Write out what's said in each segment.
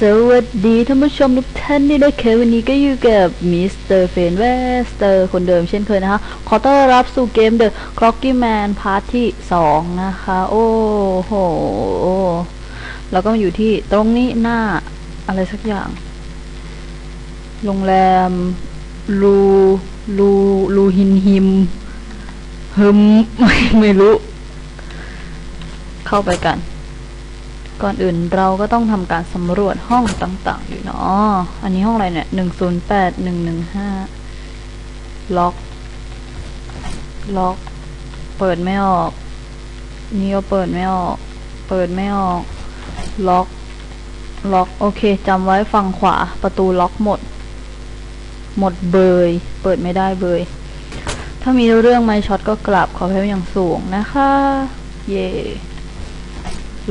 สวัสดีท่านผู้ชมทุกท่านนี่นะคะวันนี้ก็อยู่กับมิสเตอร์เฟนเวสเตอร์คนเดิมเช่นเคยนะคะ ขอต้อนรับสู่เกม The Clocky Man พาร์ทที่ 2 นะคะ โอ้โหแล้วก็มาอยู่ที่ตรงนี้หน้าอะไรสักอย่าง โรงแรม ลูลูลูหินหิมฮึมไม่ไม่รู้ เข้าไปกัน ก่อนอื่นเราก็ต้องทำการสำรวจห้องต่าง ๆ อยู่เนาะอันนี้ห้องอะไรเนี่ยหนึ่งศูนย์แปดหนึ่งหนึ่งห้าล็อก ล็อก เปิดไม่ออก นี่ก็เปิดไม่ออก เปิดไม่ออก ล็อก ล็อก โอเคจำไว้ฝั่งขวา ประตูล็อกหมด หมดเบย เปิดไม่ได้เบย ถ้ามีเรื่องไม่ช็อตก็กลับขอให้อย่างสูงนะคะ เย่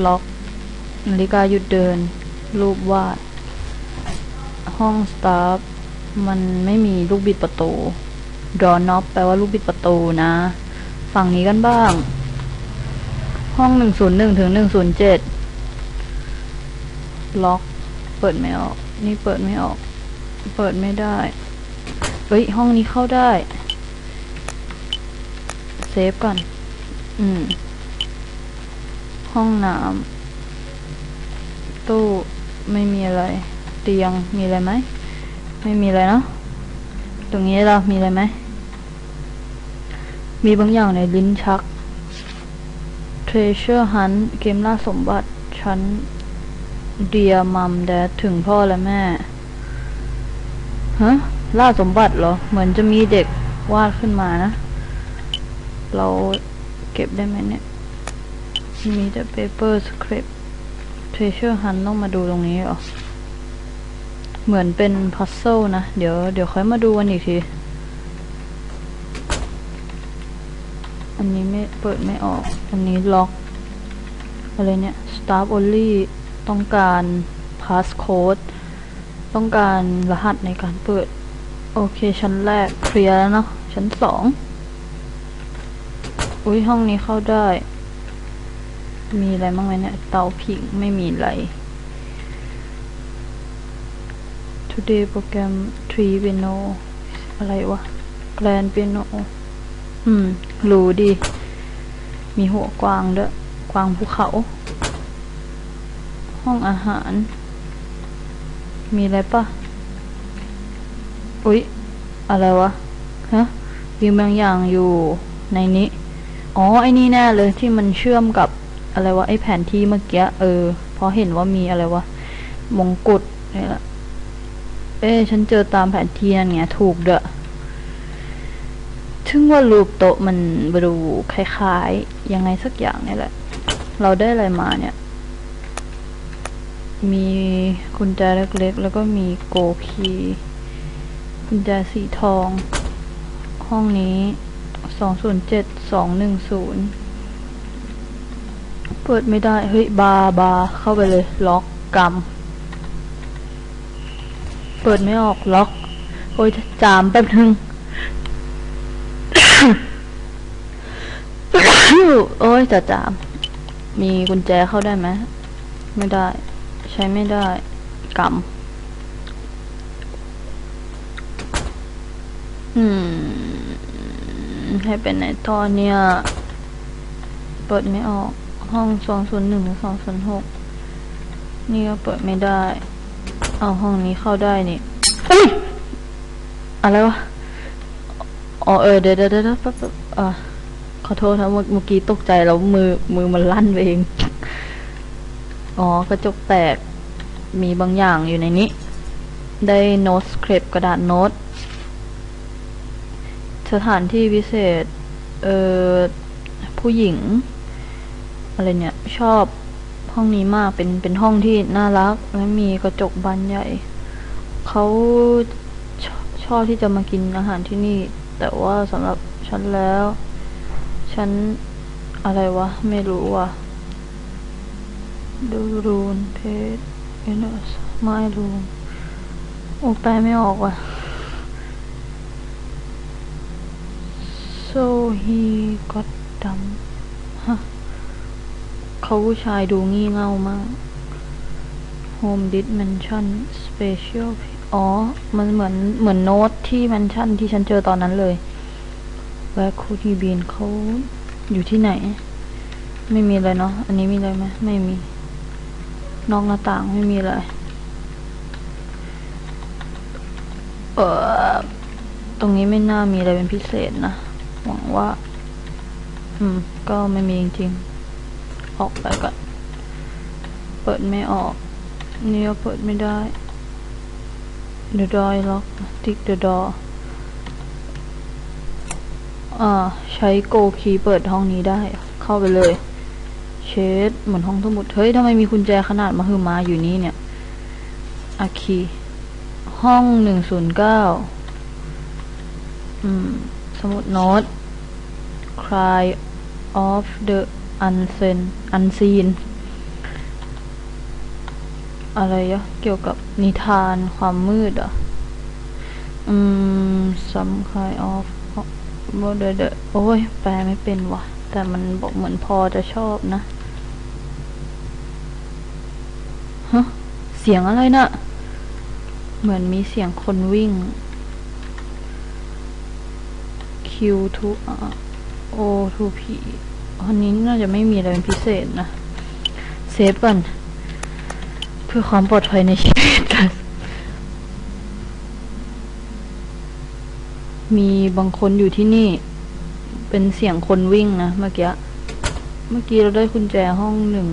ล็อก นาฬิกาหยุดเดิน รูปวาด ห้องสตาฟมันไม่มีลูกบิดประตูดอน็อปแปลว่าลูกบิดประตูนะ ฝั่งนี้กันบ้าง ห้องหนึ่งศูนย์หนึ่งถึงหนึ่งศูนย์เจ็ดล็อก เปิดไม่ออก นี่เปิดไม่ออก เปิดไม่ได้ เฮ้ย ห้องนี้เข้าได้ เซฟก่อน อืม ห้องน้ำ ตู้ไม่มีอะไร เตียงมีอะไรไหม ไม่มีอะไรเนาะตรงนี้เรามีอะไรไหม มีบางอย่างในลิ้นชัก Treasure Hunt เกมล่าสมบัติชั้นเดียมัมแดดถึงพ่อและแม่ฮะล่าสมบัติเหรอ เหมือนจะมีเด็กวาดขึ้นมานะ เราเก็บได้ไหมเนี่ย มีแต่ paper script Treasure Hunt ต้องมาดูตรงนี้เหรอ เหมือนเป็นพัซเซิลนะ เดี๋ยวเดี๋ยวค่อยมาดูกันอีกที อันนี้ไม่เปิดไม่ออก อันนี้ล็อก อะไรเนี่ย Staff only ต้องการ passcode ต้องการรหัสในการเปิด โอเค ชั้นแรกเคลียร์แล้วเนาะชั้นสอง อุ้ยห้องนี้เข้าได้ มีอะไรบ้างไหมเนี่ย เตาผิงไม่มีอะไร Today โปรแกรม Tree Piano อะไรวะ Grand Piano อืม รู้ดี มีหัวกวางด้วย กวางภูเขา ห้องอาหาร มีอะไรปะอุ๊ย อะไรวะ ฮะมีบางอย่างอยู่ในนี้ อ๋อ ไอ้นี่แน่เลยที่มันเชื่อมกับ อะไรวะไอ้แผนที่เมื่อกี้เออเพราะเห็นว่ามีอะไรวะมงกุฎนี่แหละเอ้ฉันเจอตามแผนที่นั่นไงถูกเด้อถึงว่ารูปโต๊ะมันดูคล้ายๆ ยังไงสักอย่างนี่แหละ เราได้อะไรมาเนี่ย มีกุญแจเล็กๆ แล้วก็มีโกคีกุญแจสีทอง ห้องนี้สองศูนย์เจ็ดสองหนึ่งศูนย์ เปิดไม่ได้ เฮ้ย บาบาเข้าไปเลย ล็อกกรรม เปิดไม่ออก ล็อก โอ้ย จามแป๊บนึง โอ้ย จะจาม มีกุญแจเข้าได้ไหม ไม่ได้ ใช้ไม่ได้กรรม อืม ให้เป็นในตอเนี่ย เปิดไม่ออก ห้องสองศูนย์หนึ่งหรือสองศูนย์หกนี่ก็เปิดไม่ได้ เอาห้องนี้เข้าได้นี่อุ้ยอะไรวะอ๋อเออเดี๋ยวเดี๋ยวเดี๋ยวแป๊บอะขอโทษครับเมื่อกี้ตกใจแล้วมือมือมันลั่นไปเอง อ๋อกระจกแตกมีบางอย่างอยู่ในนี้ ได้โน้ตสคริปต์กระดาษโน้ต สถานที่พิเศษ เอ่อ ผู้หญิง อะไรเนี่ยชอบห้องนี้มากเป็นเป็นห้องที่น่ารัก และมีกระจกบานใหญ่เขาชอบชอบที่จะมากินอาหารที่นี่ แต่ว่าสำหรับฉันแล้ว ฉันอะไรวะ ไม่รู้ว่ะดูรูนเพจเอนสไม่รูนโอ้แปลไม่ออกว่ะ so he got dumb ฮะ เขาผู้ชายดูงี่เง่ามาก Home Did Mention Special อ๋อ มันเหมือนเหมือนโน้ตที่แมนชั่นที่ฉันเจอตอนนั้นเลย Where could he been เขาอยู่ที่ไหน ไม่มีเลยเนาะ อันนี้มีเลยไหมไม่มี นอกหน้าต่างไม่มีเลยเออตรงนี้ไม่น่ามีอะไรเป็นพิเศษนะ หวังว่า อืม ก็ไม่มีจริงๆ ออกไปก่อน เปิดไม่ออก นี่ก็เปิดไม่ได้ The door is locked tick the door อ่า ใช้โกคีเปิดห้องนี้ได้ เข้าไปเลย เชดเหมือนห้องสมุด เฮ้ยทำไมมีกุญแจขนาดมาคือมาอยู่นี่เนี่ยอาคีห้องหนึ่งศูนย์เก้าอืมสมุดโน้ต Cry of the Unseen Unseen อะไรอะเกี่ยวกับนิทานความมืดอะอืม some kind of โมเดลโอ้ย แปลไม่เป็นว่ะ แต่มันบอกเหมือนพอจะชอบนะ ฮะ เสียงอะไรนะ่ะ เหมือนมีเสียงคนวิ่ง Q to O to P อันนี้น่าจะไม่มีอะไรเป็นพิเศษนะเซฟก่อนเพื่อความปลอดภัยในชีวิตกันมีบางคนอยู่ที่นี่ เป็นเสียงคนวิ่งนะเมื่อกี้เมื่อกี้เราได้กุญแจห้องหนึ่ง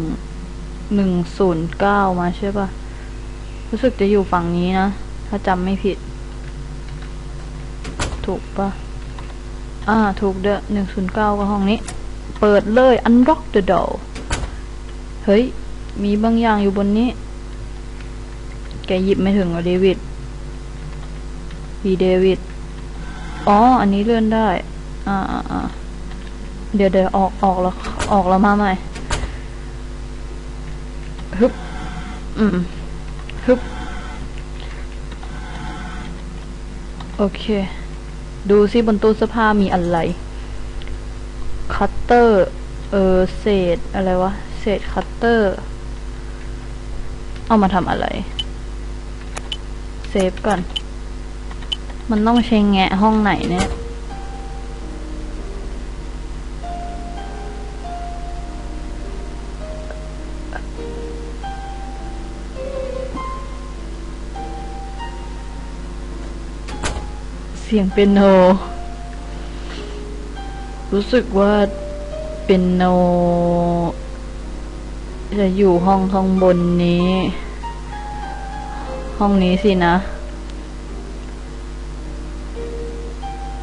หนึ่งศูนย์เก้ามาใช่ปะรู้สึกจะอยู่ฝั่งนี้นะ ถ้าจำไม่ผิด ถูกปะอ่า ถูกเด้อหนึ่งศูนย์เก้าก็ห้องนี้ เปิดเลย unlock the door เฮ้ย มีบางอย่างอยู่บนนี้ แกหยิบไม่ถึงเหรอเดวิดดีเดวิด อ๋อ อันนี้เลื่อนได้อ่าอ่าอ่าเดี๋ยวเดี๋ยวออกออกแล้วออกแล้วมาใหม่ ฮึบ อืม ฮึบ โอเค ดูซิบนตู้เสื้อผ้ามีอะไร คัตเตอร์ เออเศษอะไรวะ เศษคัตเตอร์ เอามาทำอะไร เซฟก่อน มันต้องใช้แงะห้องไหนเนี่ยเสียงเปียโน รู้สึกว่าเปียโน จะอยู่ห้องข้างบนนี้ ห้องนี้สินะ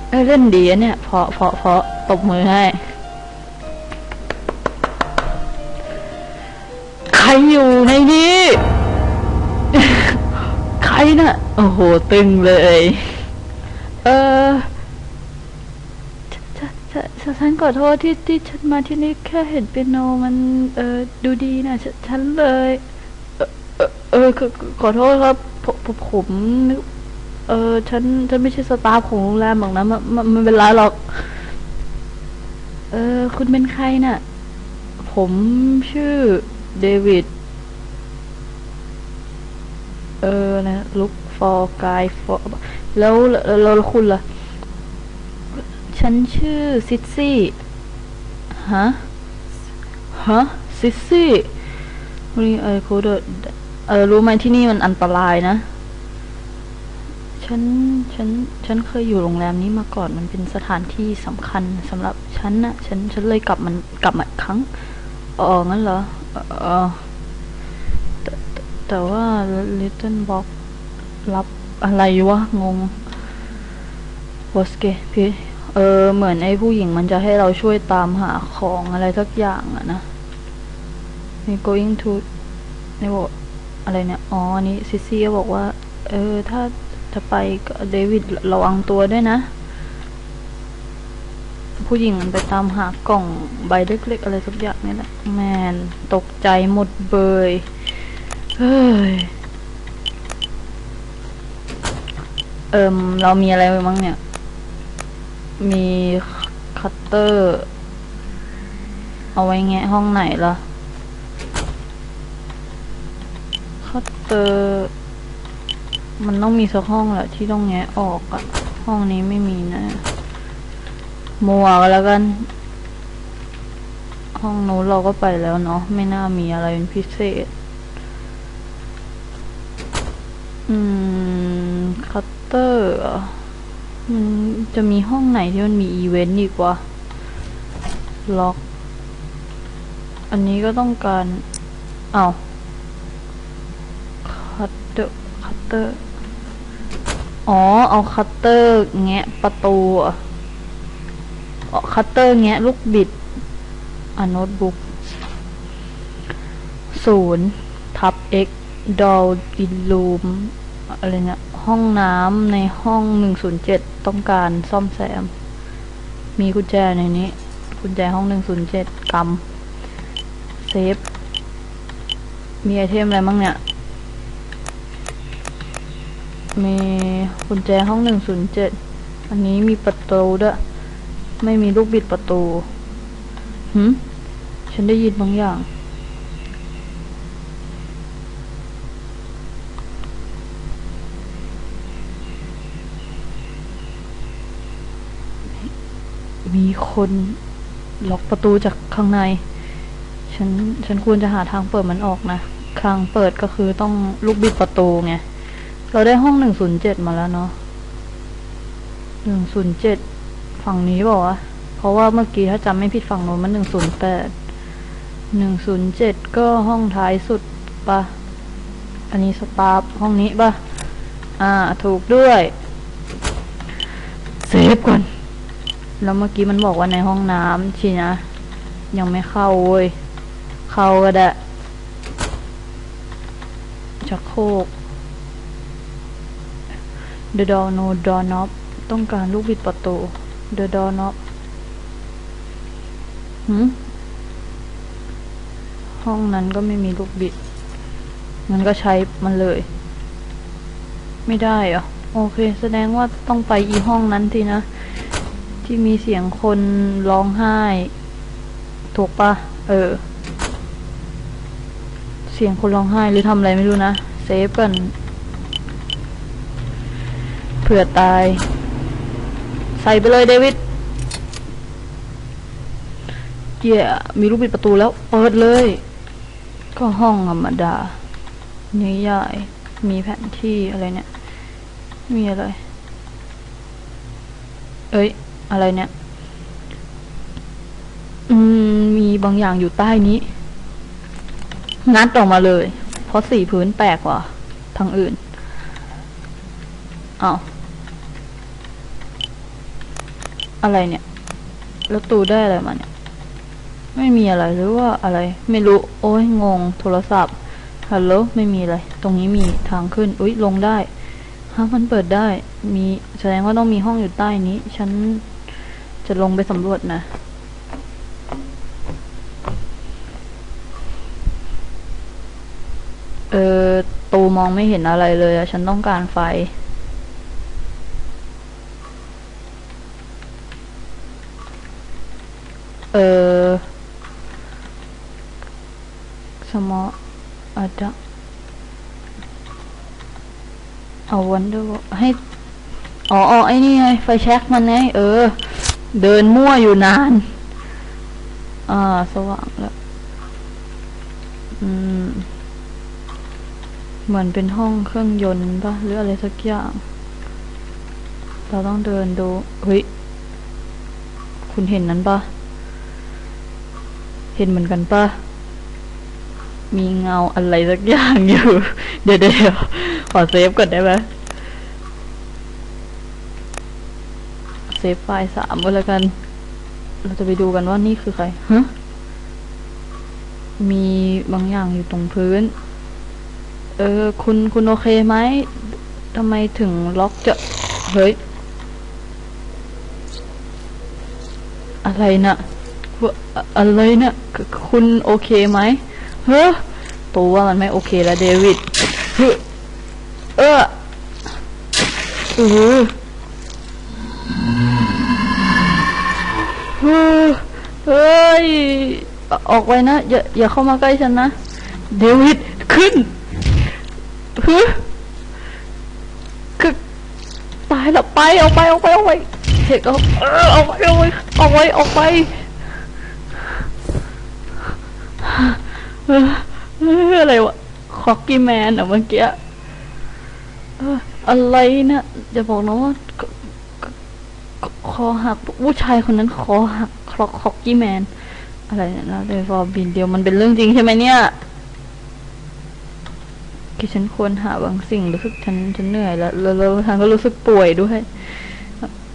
เอ้ยเล่นดีอะเนี่ย เพาะเพาะเพาะตบมือให้ ใครอยู่ในนี้ ใครน่ะ โอ้โห ตึงเลย เออ ฉ,ฉันขอโทษที่ที่ฉันมาที่นี่แค่เห็นเปียโนมันเออดูดีนะฉฉันเลย เออเออเออขอขอโทษครับผมผมเออฉันฉันไม่ใช่สตาฟของโรงแรมหรอกนะมันมันมันเป็นไรหรอก เออ คุณเป็นใครน่ะ ผมชื่อเดวิดเออนะ look for guy for แล้วแล้วแล้วคุณล่ะ ฉันชื่อซิซซี่ฮะฮะซิซซี่รีไอโคเดเออรู้ไหมที่นี่มันอันตรายนะ ฉัน ฉัน ฉันเคยอยู่โรงแรมนี้มาก่อน มันเป็นสถานที่สำคัญสำหรับฉันนะฉัน ฉันเลยกลับมันกลับมาอีกครั้งอ๋องั้นเหรอเออแต่แต่แต่ว่า Little Box รับอะไรวะ งงวอสเกพี่ เออ เหมือนไอ้ผู้หญิงมันจะให้เราช่วยตามหาของอะไรสักอย่างอะนะนี่ going to ในบอกอะไรเนี่ย อ๋ออันนี้ซิซี่ก็บอกว่า เออ ถ้าจะไปก็เดวิดระวังตัวด้วยนะ ผู้หญิงมันไปตามหากล่องใบเล็กๆอะไรสักอย่างนี่แหละ แมน ตกใจหมดเบย เฮ้ย เอิมเรามีอะไรบ้งเนี่ย มีคัตเตอร์ เอาไว้แงะห้องไหนล่ะ คัตเตอร์ มันต้องมีสักห้องแหละที่ต้องแงะออกอะห้องนี้ไม่มีนะมัวกันแล้วกัน ห้องนู้นเราก็ไปแล้วเนาะไม่น่ามีอะไรเป็นพิเศษ อืม คัตเตอร์ มันจะมีห้องไหนที่มันมีอีเวนต์อีกวะล็อก อันนี้ก็ต้องการเอาคัตเตอร์คัตเตอร์ อ๋อ เอาคัตเตอร์แงะประตูอะอ๋อคัตเตอร์แงะลูกบิดอ่าโน้ตบุ๊กศูนย์ทับ x ดอลอินลูมอะไรเนี่ย ห้องน้ำในห้องหนึ่งศูนย์เจ็ดต้องการซ่อมแซม มีกุญแจในนี้ กุญแจห้องหนึ่งศูนย์เจ็ดกำเซฟ มีไอเทมอะไรบ้างเนี่ย มีกุญแจห้องหนึ่งศูนย์เจ็ดอันนี้มีประตูด้วย ไม่มีลูกบิดประตูหืมฉันได้ยินบางอย่าง มีคนล็อกประตูจากข้างใน ฉัน ฉันควรจะหาทางเปิดมันออกนะทางเปิดก็คือต้องลูกบิดประตูไง เราได้ห้องหนึ่งศูนย์เจ็ดมาแล้วเนาะหนึ่งศูนย์เจ็ดฝั่งนี้บอกว่าวะเพราะว่าเมื่อกี้ถ้าจำไม่ผิดฝั่งโน้นมันหนึ่งศูนย์แปดหนึ่งศูนย์เจ็ดก็ห้องท้ายสุดปะอันนี้สตาฟห้องนี้ปะอ่า ถูกด้วย เซฟก่อน แล้วเมื่อกี้มันบอกว่าในห้องน้ำชีนะ ยังไม่เข้าเว้ย เข้าก็ได้ชักโครก The door no door knob ต้องการลูกบิดประตู The door knob หืมห้องนั้นก็ไม่มีลูกบิด งั้นก็ใช้มันเลย ไม่ได้เหรอ โอเค แสดงว่าต้องไปอีห้องนั้นทีนะ ที่มีเสียงคนร้องไห้ ถูกปะเออ เสียงคนร้องไห้หรือทำอะไรไม่รู้นะ เซฟกันเผื่อตาย ใส่ไปเลยเดวิดเย่มีลูกบิดประตูแล้ว เปิดเลย ก็ห้องธรรมดาใหญ่มีแผนที่อะไรเนี่ย มีอะไร เอ้ย อะไรเนี่ย อืม มีบางอย่างอยู่ใต้นี้ งัดออกมาเลย เพราะสีพื้นแปลกกว่าทางอื่นอ้าวอะไรเนี่ย แล้วตูได้อะไรมาเนี่ย ไม่มีอะไรหรือว่าอะไร ไม่รู้ โอ้ยงง โทรศัพท์ ฮัลโหล ไม่มีอะไร ตรงนี้มีทางขึ้น อุ๊ย ลงได้ฮะมันเปิดได้ มี แสดงว่าต้องมีห้องอยู่ใต้นี้ฉัน จะลงไปสำรวจนะเออตูมองไม่เห็นอะไรเลยอะฉันต้องการไฟ เออสมออาดะเอาวันดูให้อ๋ออ๋อไอ้นี่ไง ไฟแช็กมันไง เออ เดินมั่วอยู่นาน อ่า สว่างแล้ว อืม เหมือนเป็นห้องเครื่องยนต์ปะหรืออะไรสักอย่าง เราต้องเดินดู เฮ้ย คุณเห็นนั้นปะเห็นเหมือนกันปะมีเงาอะไรสักอย่างอยู่ เดี๋ยวเดี๋ยวขอเซฟก่อนได้ไหมเซ ฟไฟล์สามก็แล้วกัน เราจะไปดูกันว่านี่คือใครฮะมีบางอย่างอยู่ตรงพื้น เออ คุณคุณโอเคไหมทำไมถึงล็อกจะ เฮ้ย อะไรนะ่ะอะไรนะ่ะคุณโอเคไหมเฮ้อตัวว่ามันไม่โอเคแล้วเดวิดเฮ้อเออเออ เฮ้ย ออกไปนะ อย่าอย่าเข้ามาใกล้ฉันนะ เดวิด ขึ้นคือคือตายแล้วไปออกไปออกไปออกไปเห็นเอาเออออกไปออกไปออกไปออกไปเอออะไรวะคอกกี้แมนอะเมื่อกี้อะไรนะจะบอกนะว่า อหักผู้ชายคนนั้นคอหักคลอกคอกกี้แมน อะไรเนยนะเดฟอร์บินเดียวมันเป็นเรื่องจริงใช่ไหมเนี่ยคือฉันควรหาบางสิ่งรู้สึกฉันฉันเหนื่อยแล้วแล้วแล้วฉันก็รู้สึกป่วยด้วย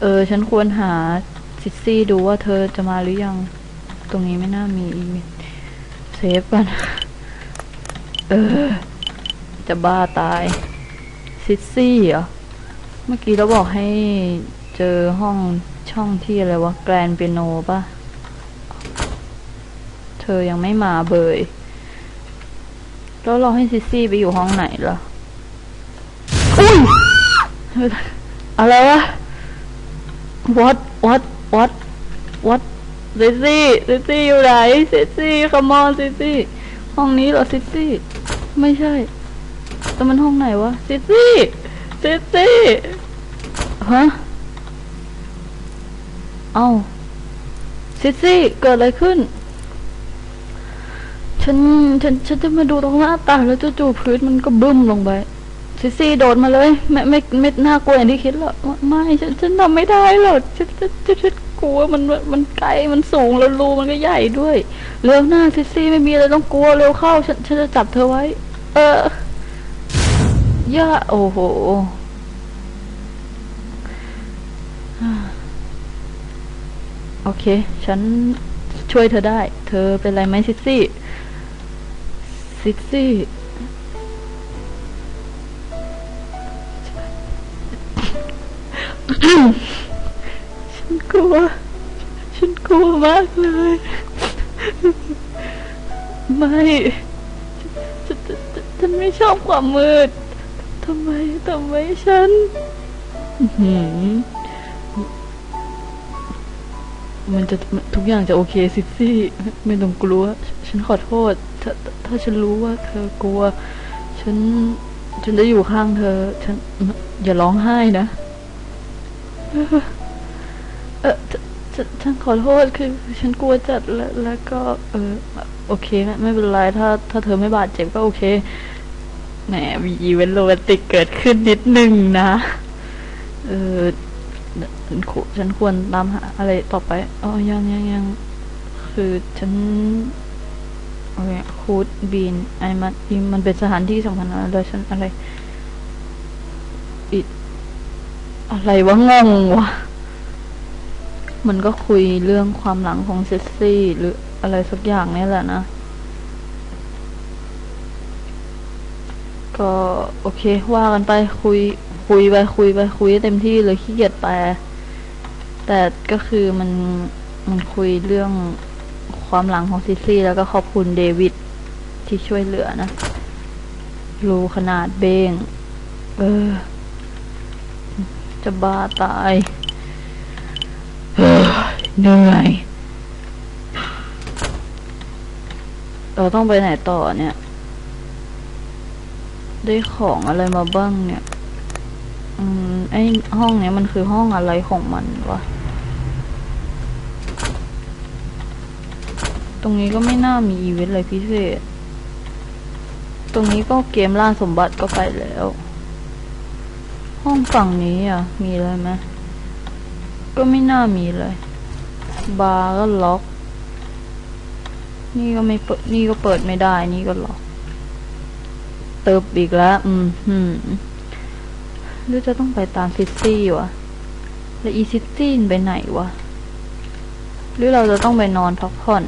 เออ ฉันควรหาซิสซี่ดูว่าเธอจะมาหรือยัง ตรงนี้ไม่น่ามีอีเมลเซฟกันเออ จะบ้าตายซิสซี่เหรอ เมื่อกี้เราบอกให้เจอห้อง ช่องที่อะไรวะ แกรนเปียโนป่ะ เธอยังไม่มาเบย แล้วเราให้ซิซี่ไปอยู่ห้องไหนล่ะอุ้ยอะไรวะ what what what what ซิซี่ซิซี่อยู่ไหนซิซี่ come on ซิซี่ห้องนี้เหรอซิซี่ไม่ใช่แต่มันห้องไหนวะซิซี่ซิซี่ฮะ เอ้าซิซี่เกิดอะไรขึ้น ฉัน ฉัน ฉันจะมาดูตรงหน้าต่างแล้วจู่ๆพื้นมันก็บึ้มลงไปซิซี่โดดมาเลย ไม่ไม่ไม่น่ากลัวอย่างที่คิดหรอกไม่ฉันฉันทำไม่ได้หรอกฉันฉันฉันฉันกลัวมันมันไกลมันสูงแล้วรูมันก็ใหญ่ด้วย เร็วหน้าซิซี่ไม่มีอะไรต้องกลัวเร็วเข้า ฉันฉันจะจับเธอไว้ เออย่าโอ้โห โอเค ฉันช่วยเธอได้ เธอเป็นไรไหมซิสซี่ ซิสซี่ ฉันกลัว ฉันกลัวมากเลย ไม่ฉันฉันฉันไม่ชอบความมืด ทำไม ทำไมฉัน อื้อหือ มันจะทุกอย่างจะโอเคซิซี่ไม่ต้องกลัว ฉันขอโทษ ถ้าถ้าฉันรู้ว่าเธอกลัว ฉันฉันจะอยู่ข้างเธอ ฉันอย่าร้องไห้นะเออฉันฉันขอโทษคือ ฉันกลัวจัดแล้วแล้วก็ เออโอเคไม่ไม่เป็นไรถ้า ถ้าเธอไม่บาดเจ็บก็โอเคแหมมีอีเวนต์โรแมนติกเกิดขึ้นนิดนึงนะ เออ ฉันควรฉันควรตามหาอะไรต่อไปอ๋อยังยังยังคือฉันโอเคคูดบีนไอมันมันเป็นสถานที่สำคัญอะไรฉันอะไรอีอะไรวะงงวะมันก็คุยเรื่องความหลังของเซสซี่ หรืออะไรสักอย่างนี่แหละนะ ก็โอเคว่ากันไปคุย คุยไปคุยไปคุยให้เต็มที่เลยขี้เกียจแปล แต่ก็คือมันมันคุยเรื่องความหลังของซิซี่ แล้วก็ขอบคุณเดวิดที่ช่วยเหลือนะ รูขนาดเบงเออ จะบ้าตายเฮ้ยเหนื่อย เราต้องไปไหนต่อเนี่ย ได้ของอะไรมาบ้างเนี่ย อืม ไอห้องเนี้ยมันคือห้องอะไรของมันวะ ตรงนี้ก็ไม่น่ามีอีเวนต์อะไรพิเศษ ตรงนี้ก็เกมล่าสมบัติก็ไปแล้ว ห้องฝั่งนี้อะ มีอะไรไหมก็ไม่น่ามีเลย บาร์ก็ล็อก นี่ก็ไม่เปิด นี่ก็เปิดไม่ได้ นี่ก็ล็อก เติบอีกแล้ว อืมหืมหรือจะต้องไปตามซิตี้วะ แล้วอีซิตี้ไปไหนวะ หรือเราจะต้องไปนอนพักผ่อน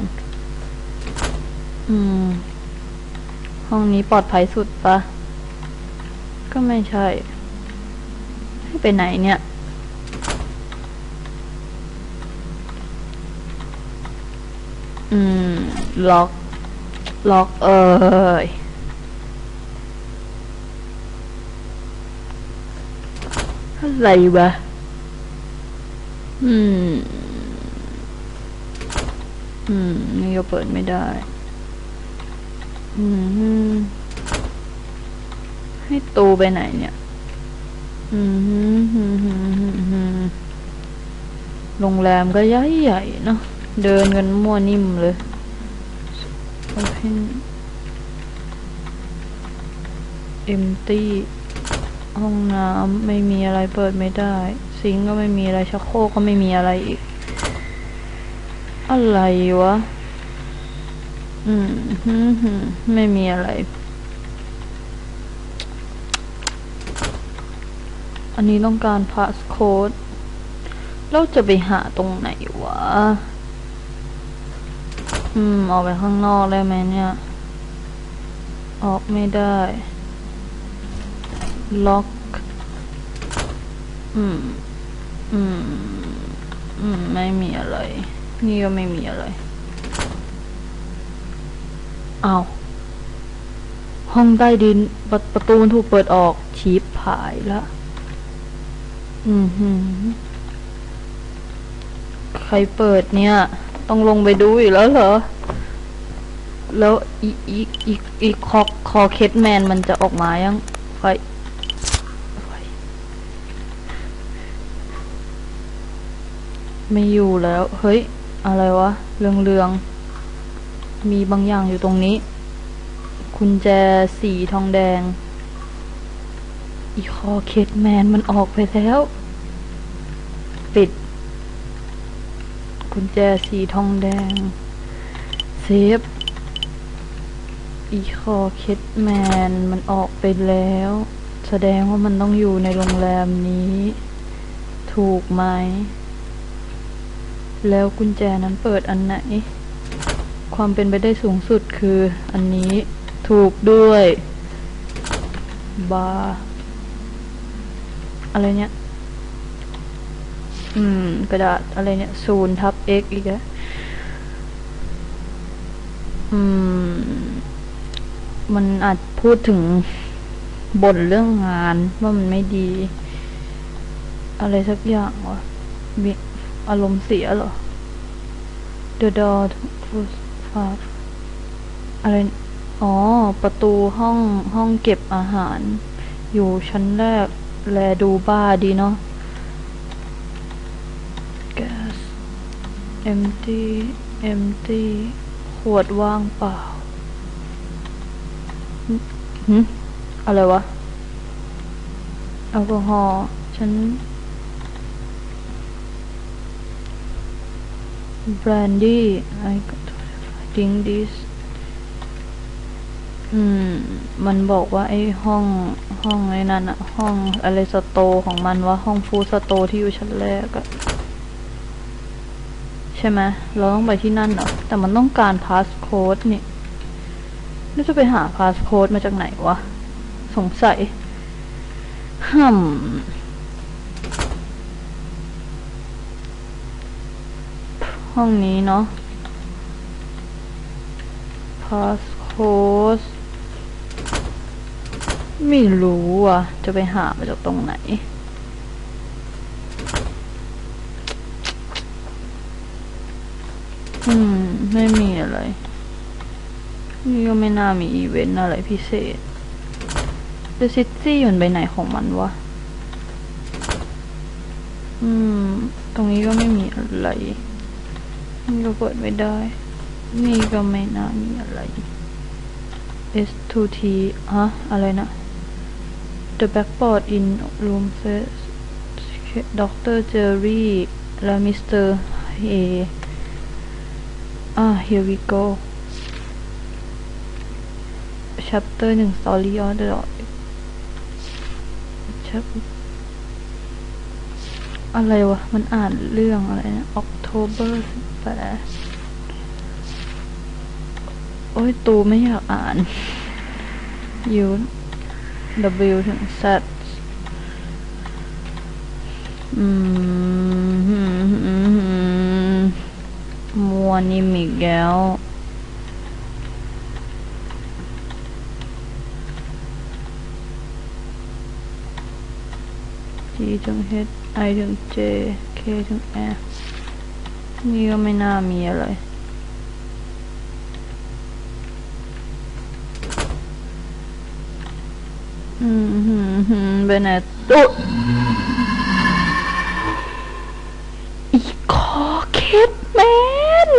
อืม ห้องนี้ปลอดภัยสุดปะ ก็ไม่ใช่ ให้ไปไหนเนี่ย อืม ล็อก ล็อกเอ้ยอะไรวะ อืม อืม นี่ก็เปิดไม่ได้ อืม ให้ตูไปไหนเนี่ย อืมโรงแรมก็ใหญ่ใหญ่ๆเนาะ เดินกันมั่วนิ่มเลย Open empty ห้องน้ำไม่มีอะไรเปิดไม่ได้ ซิงก์ก็ไม่มีอะไรชักโครกก็ไม่มีอะไรอีก อะไรวะ อืมฮึฮึมไม่มีอะไร อันนี้ต้องการพาสโค้ดเราจะไปหาตรงไหนวะ อืม ออกไปข้างนอกได้ไหมเนี่ย ออกไม่ได้ ล็อก อืม อืม อืม ไม่มีอะไร นี่ก็ไม่มีอะไร เอา ห้องใต้ดินประประตูมันถูกเปิดออกชีพหายละอืมหืมใครเปิดเนี่ย ต้องลงไปดูอีกแล้วเหรอ แล้วอีอีอีอีคอคอเคสแมนมันจะออกมายังไฟไฟไม่อยู่แล้ว เฮ้ย อะไรวะ เรืองเรือง มีบางอย่างอยู่ตรงนี้กุญแจสีทองแดง อีคอเคสแมนมันออกไปแล้ว ปิด กุญแจสีทองแดง เซฟ อีคอเคสแมนมันออกไปแล้ว แสดงว่ามันต้องอยู่ในโรงแรมนี้ ถูกไหม แล้วกุญแจนั้นเปิดอันไหน ความเป็นไปได้สูงสุดคืออันนี้ถูกด้วยบาอะไรเนี่ย อืม กระดาษอะไรเนี่ยศูนย์ทับ x อีกแล้วอืม มันอาจพูดถึงบ่นเรื่องงานว่ามันไม่ดี อะไรสักอย่างวะมีอารมณ์เสียเหรอ The door อะไรอ๋อ ประตูห้องห้องเก็บอาหาร อยู่ชั้นแรก แลดูบ้าดีเนาะ gas empty empty ขวดว่างเปล่าหึหึอะไรวะ แอลกอฮอล์ฉัน brandy I think this อืม มันบอกว่าไอ้ห้องห้องไอ้นั่นอะห้องอะไรสโตของมันว่าห้องฟูสโตที่อยู่ชั้นแรกอะใช่ไหมเราต้องไปที่นั่นเหรอ แต่มันต้องการพาสโค้ดนี่แล้วจะไปหาพาสโค้ดมาจากไหนวะ สงสัยฮึมห้องนี้เนาะ พาสโค้ดไม่รู้อะ จะไปหามาจากตรงไหน อืม ไม่มีอะไร นี่ก็ไม่น่ามีอีเวนต์อะไรพิเศษ The City มันไปไหนของมันวะ อืม ตรงนี้ก็ไม่มีอะไรนี่ก็เปิดไม่ได้ นี่ก็ไม่น่ามีอะไร S2T ฮะ อะไรนะ The backboard in room says Dr. Jerry และ Mr. A อ่า here we go chapter หนึ่ง story on the chapter อะไรวะ มันอ่านเรื่องอะไรนะ October แปด โอ้ย ตูไม่อยากอ่าน U W ถึง Z อืมมัวนิมิกแล้ว G ถึง H I ถึง J K ถึง F นี่ก็ไม่น่ามีอะไร ออืมหืมหืมไปไหนตุ๊อีคอเคปแมน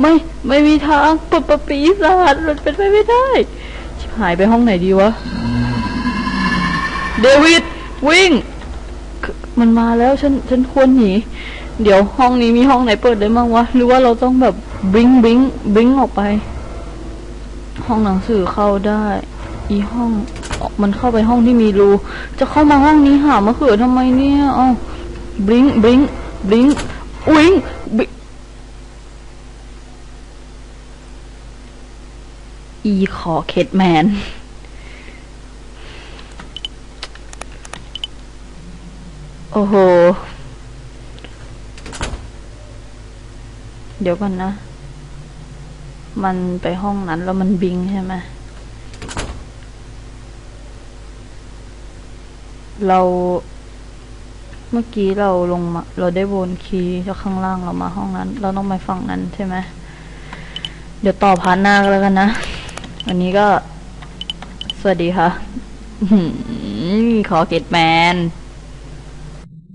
ไม่ไม่มีทางปปปีศาจมันเป็นไปไม่ได้ชิบหายไปห้องไหนดีวะ เดวิดวิ่ง มันมาแล้วฉันฉันควรหนี เดี๋ยวห้องนี้มีห้องไหนเปิดได้บ้างวะ หรือว่าเราต้องแบบบลิงบลิงบลิงออกไป ห้องหนังสือเข้าได้ อีห้องมันเข้าไปห้องที่มีรู จะเข้ามาห้องนี้หามะเขือทำไมเนี่ยเอ้าบลิงบลิงบลิงวิ่งบิอีขอเคดแมนโอ้โห เดี๋ยวก่อนนะ มันไปห้องนั้นแล้วมันบิงใช่ไหมเราเมื่อกี้เราลงมาเราได้วนคีย์จากข้างล่างเรามาห้องนั้น เราต้องไปฝั่งนั้นใช่ไหมเดี๋ยวต่อพาร์ทหน้าก็แล้วกันนะ วันนี้ก็ สวัสดีค่ะขอเกตแมน